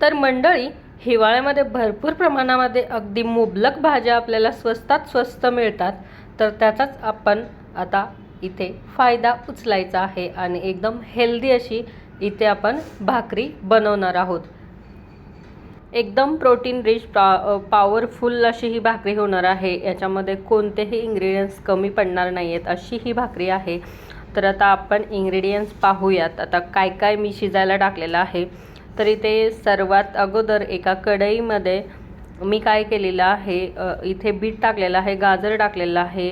तर मंडळी हिवाळ्यामध्ये भरपूर प्रमाणामध्ये अगदी मुबलक भाज्या आपल्याला स्वस्तात स्वस्त मिळतात. तर त्याचाच आपण आता इथे फायदा उचलायचा आहे आणि एकदम हेल्दी अशी इथे आपण भाकरी बनवणार आहोत. एकदम प्रोटीन रिच पा पॉवरफुल अशी ही भाकरी होणार आहे. याच्यामध्ये कोणतेही इंग्रेडियंट्स कमी पडणार नाही आहेत अशी ही भाकरी आहे. तर आता आपण इंग्रेडियंट्स पाहूयात. आता काय काय मी शिजायला टाकलेलं आहे. तर इथे सर्वात अगोदर एका कढईमध्ये मी काय केलेलं आहे इथे बीट टाकलेलं आहे गाजर टाकलेलं आहे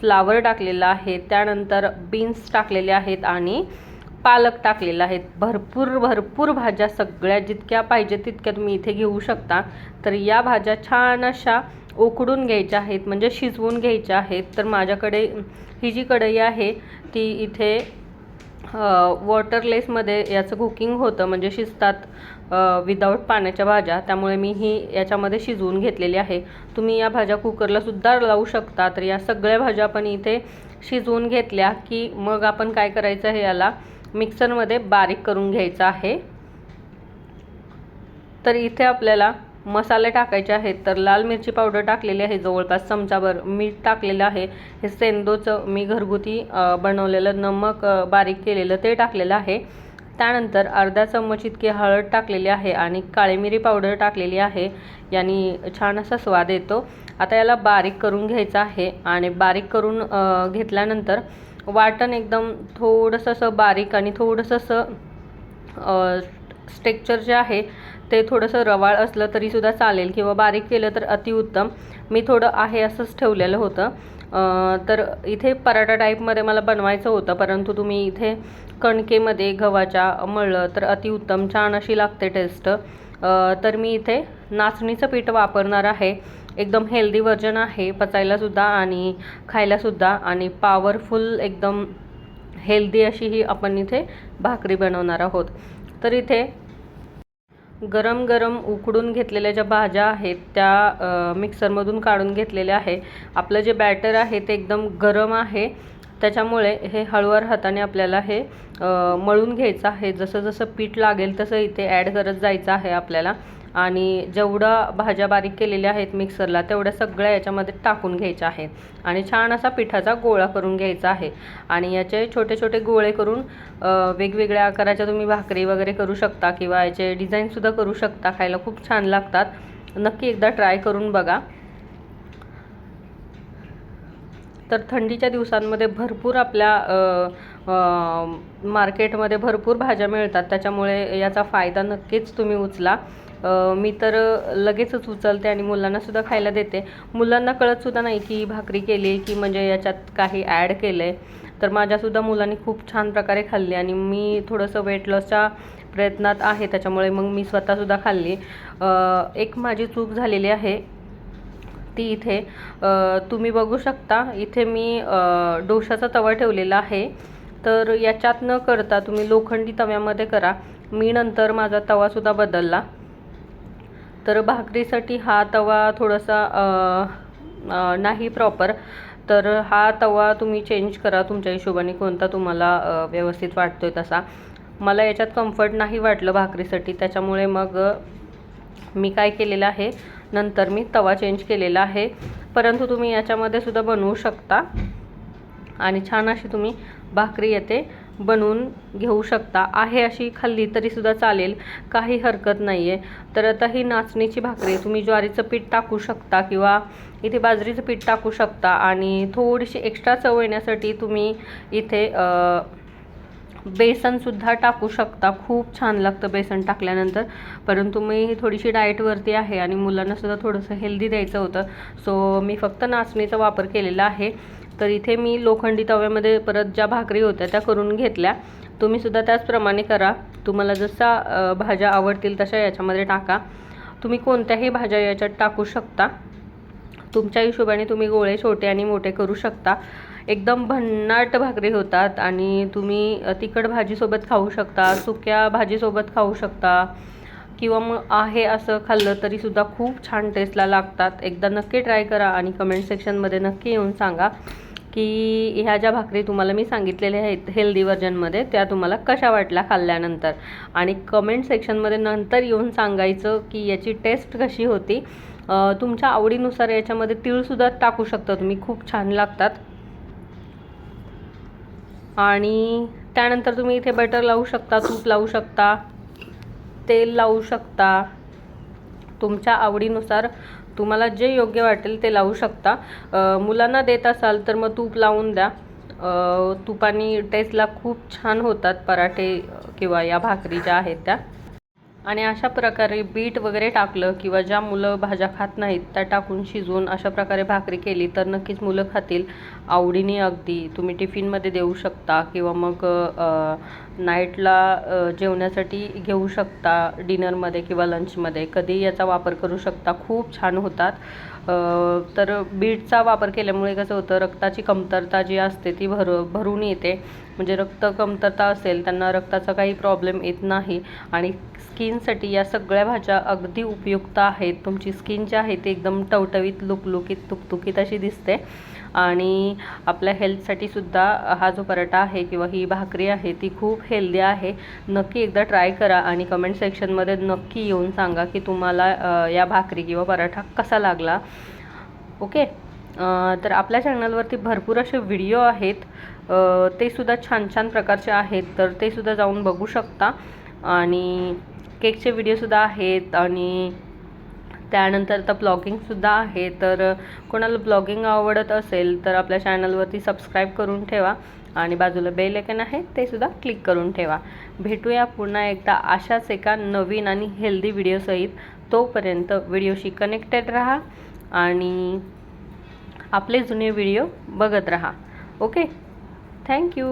फ्लावर टाकलेलं आहे त्यानंतर बीन्स टाकलेले आहेत आणि पालक टाकलेला आहे. भरपूर भरपूर भाज्या सगळ्या जितक्या पाहिजे तितक्या तुम्ही इथे घेऊ शकता. तर या भाज्या छान अशा उकडून घ्यायच्या आहेत म्हणजे शिजवून घ्यायच्या आहेत. तर माझ्याकडे ही जी कढई आहे ती इथे वॉटरलेसमध्ये याचं कुकिंग होतं म्हणजे शिजतात विदाऊट पाण्याच्या भाज्या. त्यामुळे मी ही याच्यामध्ये शिजवून घेतलेली आहे. तुम्ही या भाज्या कुकरला सुद्धा लावू शकता. तर या सगळ्या भाज्या आपण इथे शिजवून घेतल्या की मग आपण काय करायचं आहे याला? मिक्सरमध्ये बारीक करून घ्यायचं आहे. तर इथे आपल्याला मसाले टाकायचे आहेत तर लाल मिरची पावडर टाकलेली आहे जवळपास चमचाभर मीठ टाकलेलं आहे. हे सेंदोचं मी घरगुती बनवलेलं नमक बारीक केलेलं ते टाकलेलं आहे. त्यानंतर अर्धा चम्मच इतकी हळद टाकलेली आहे आणि काळी मिरी पावडर टाकलेली आहे. याने छान असा स्वाद येतो. आता याला बारीक करून घ्यायचं आहे आणि बारीक करून घेतल्यानंतर वाटण एकदम थोडंसं असं बारीक आणि थोडंसं असं स्टेक्चर जे आहे ते थोडंसं रवाळ असलं तरीसुद्धा चालेल किंवा बारीक केलं तर अतिउत्तम मी थोडं आहे असंच ठेवलेलं होतं. तर इथे पराठा टाईपमध्ये मला बनवायचं होतं परंतु तुम्ही इथे कणकेमध्ये गव्हाच्या मळलं तर अतिउत्तम छान अशी लागते टेस्ट तर मी इथे नाचणीचं पीठ वापरणार आहे. एकदम हेल्दी व्हर्जन आहे पचायलासुद्धा आणि खायलासुद्धा आणि पॉवरफुल एकदम हेल्दी अशी ही आपण इथे भाकरी बनवणार आहोत. तर इथे गरम गरम उकडून घेतलेल्या ज्या भाज्या आहेत त्या मिक्सरमधून काढून घेतलेल्या आहे. आपलं जे बॅटर आहे ते एकदम गरम आहे. त्याच्यामुळे हे हळूवार हाताने आपल्याला हे मळून घ्यायचं आहे. जसं जसं पीठ लागेल तसं इथे ॲड करत जायचं आहे आपल्याला. आणि जेवढा भाज्या बारीक केलेल्या आहेत मिक्सरला तेवढ्या सगळ्या याच्यामध्ये टाकून घ्यायच्या आहेत. आणि छान असा पिठाचा गोळा करून घ्यायचा आहे. आणि याचे छोटे छोटे गोळे करून वेगवेगळ्या आकाराच्या तुम्ही भाकरी वगैरे करू शकता किंवा याचे डिझाईनसुद्धा करू शकता खायला खूप छान लागतात. नक्की एकदा ट्राय करून बघा. तर थंडीच्या दिवसांमध्ये भरपूर आपल्या मार्केटमध्ये भरपूर भाज्या मिळतात. त्याच्यामुळे याचा फायदा नक्कीच तुम्ही उचला. मी तर लगेचच उचलते आणि मुलांनासुद्धा खायला देते. मुलांना कळतसुद्धा नाही की भाकरी केली की म्हणजे याच्यात काही ॲड केलं आहे तर माझ्यासुद्धा मुलांनी खूप छान प्रकारे खाल्ली आणि मी थोडंसं वेट लॉसच्या प्रयत्नात आहे त्याच्यामुळे मग मी स्वतःसुद्धा खाल्ली. एक माझी चूक झालेली आहे. ती इथे तुम्ही बघू शकता इथे मी डोशाचा तवा ठेवलेला आहे. तर याच्यात न करता तुम्ही लोखंडी तव्यामध्ये करा. मी नंतर माझा तवासुद्धा बदलला. तर भाकरीसाठी हा तवा थोडासा नाही प्रॉपर तर हा तवा तुम्ही चेंज करा तुमच्या हिशोबाने कोणता तुम्हाला व्यवस्थित वाटतो आहे तसा. मला याच्यात कम्फर्ट नाही वाटलं भाकरीसाठी त्याच्यामुळे मग मी काय केलेलं आहे नंतर मी तवा चेंज केलेला आहे. परंतु तुम्ही याच्यामध्ये सुद्धा बनवू शकता. आणि छान अशी तुम्ही भाकरी येते. बनवून घेऊ शकता. आहे अशी खाल्ली तरीसुद्धा चालेल. काही हरकत नाही आहे तर आता ही नाचणीची भाकरी तुम्ही ज्वारीचं पीठ टाकू शकता किंवा इथे बाजरीचं पीठ टाकू शकता. आणि थोडीशी एक्स्ट्रा चव येण्यासाठी तुम्ही इथे बेसनसुद्धा टाकू शकता. खूप छान लागतं बेसन टाकल्यानंतर. परंतु मी थोडीशी डाएटवरती आहे आणि मुलांनासुद्धा थोडंसं हेल्दी द्यायचं होतं. सो मी फक्त नाचणीचा वापर केलेला आहे. तर इथे मी लोखंडी तव्यामध्ये परत ज्या भाकरी होत्या त्या करून घेतल्या. तुम्हीसुद्धा त्याचप्रमाणे करा. तुम्हाला जसा भाज्या आवडतील तशा याच्यामध्ये टाका. तुम्ही कोणत्याही भाज्या याच्यात टाकू शकता. तुमच्या हिशोबाने तुम्ही गोळे छोटे आणि मोठे करू शकता. एकदम भन्नाट भाकरी होतात आणि तुम्ही तिखट भाजीसोबत खाऊ शकता सुक्या भाजीसोबत खाऊ शकता किंवा मग आहे असं खाल्लं तरीसुद्धा खूप छान टेस्टला लागतात. एकदा नक्की ट्राय करा आणि कमेंट सेक्शनमध्ये नक्की येऊन सांगा. की ह्या ज्या भाकरी तुम्हाला मी सांगितलेल्या आहेत हेल्दी व्हर्जनमध्ये त्या तुम्हाला कशा वाटल्या खाल्ल्यानंतर? आणि कमेंट सेक्शनमध्ये नंतर येऊन सांगायचं की याची टेस्ट कशी होती. तुमच्या आवडीनुसार याच्यामध्ये तीळसुद्धा टाकू शकता तुम्ही खूप छान लागतात. आणि त्यानंतर तुम्ही इथे बटर लावू शकता तूप लावू शकता तेल लावू शकता. तुमच्या आवडीनुसार तुम्हाला जे योग्य वाटेल ते लावू शकता. मुलांना देत असाल तर मग तूप लावून द्या. तूप आणि टेस्टला खूप छान होतात पराठे किंवा या भाकरी ज्या आहेत त्या. आणि अशा प्रकारे बीट वगैरे टाकलं किंवा ज्या मुलं भाज्या खात नाहीत त्या टाकून शिजवून अशा प्रकारे भाकरी केली तर नक्कीच मुलं खातील. आवडीने अगदी. तुम्ही टिफिनमध्ये देऊ शकता किंवा मग नाईटला जेवण्यासाठी घेऊ शकता डिनरमध्ये किंवा लंचमध्ये. कधी याचा वापर करू शकता. खूप छान होतात. तर बीटचा वापर केल्यामुळे कसं होतं रक्ताची कमतरता जी असते ती भर भरून येते. म्हणजे रक्त कमतरता असेल त्यांना रक्ताचा काही प्रॉब्लेम येत नाही. आणि स्किनसाठी या सगळ्या भाज्या अगदी उपयुक्त आहेत. तुमची स्किन जी आहे ती एकदम टवटवीत लुकलुकीत तुकतुकीत अशी दिसते. आणि आपल्या हेल्थसाठी सुद्धा हा जो पराठा आहे किंवा ही भाकरी आहे ती खूप हेल्दी आहे. नक्की एकदा ट्राय करा आणि कमेंट सेक्शनमध्ये नक्की येऊन सांगा की तुम्हाला या भाकरी किंवा पराठा कसा लागला. ओके तर आपल्या चॅनलवरती भरपूर असे व्हिडिओ आहेत. ते सुद्धा छान छान प्रकारचे आहेत तर ते सुद्धा जाऊन बघू शकता. आणि केकचे व्हिडिओसुद्धा आहेत आणि त्यानंतर आता ब्लॉगिंगसुद्धा आहे तर कोणाला ब्लॉगिंग आवडत असेल तर आपल्या चॅनलवरती सबस्क्राईब करून ठेवा आणि बाजूला बेल आयकन आहे ते सुद्धा क्लिक करून ठेवा. भेटूया पुन्हा एकदा अशाच एका नवीन आणि हेल्दी व्हिडिओसहित तोपर्यंत व्हिडिओशी कनेक्टेड राहा आणि आपले जुने व्हिडिओ बघत राहा. Okay thank you